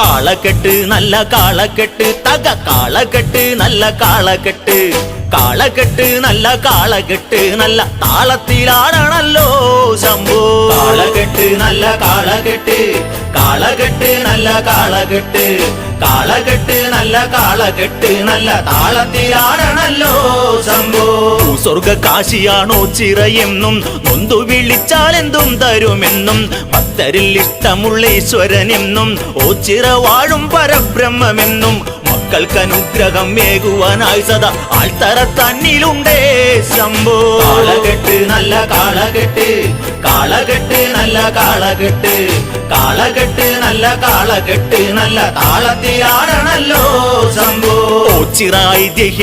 കാളകെട്ട് നല്ല കാളക്കെട്ട്. തക കാളക്കെട്ട് നല്ല കാളക്കെട്ട്. കാളക്കെട്ട് നല്ല കാളക്കെട്ട് നല്ല താളത്തിലാണല്ലോ ശംഭു. കാളക്കെട്ട് നല്ല കാളക്കെട്ട്. കാളകെട്ട് നല്ല കാളകെട്ട് കാളകെട്ട് നല്ല കാളകെട്ട് നല്ല താളത്തിലാണല്ലോ ശംഭു. സ്വർഗ കാശിയാണോ ചിറയെന്നും നൊന്തു വിളിച്ചാൽ എന്തും തരുമെന്നും ഭക്തരിൽ ഇഷ്ടമുള്ള ഈശ്വരനെന്നും ഓ ചിറ വാഴും പരബ്രഹ്മമെന്നും മക്കൾക്ക് അനുഗ്രഹം വേകുവാനായി സദാ ആൾത്തറ തന്നിലുണ്ടേ ശംഭോ. കാളകെട്ട് നല്ല കാളകെട്ട് കാളകെട്ട് നല്ല കാളകെട്ട് കാളകെട്ട് നല്ല കാളകെട്ട് നല്ല താളത്തിലാണല്ലോ ശംഭോ. ഓ ചിറ ഐതിഹ്യം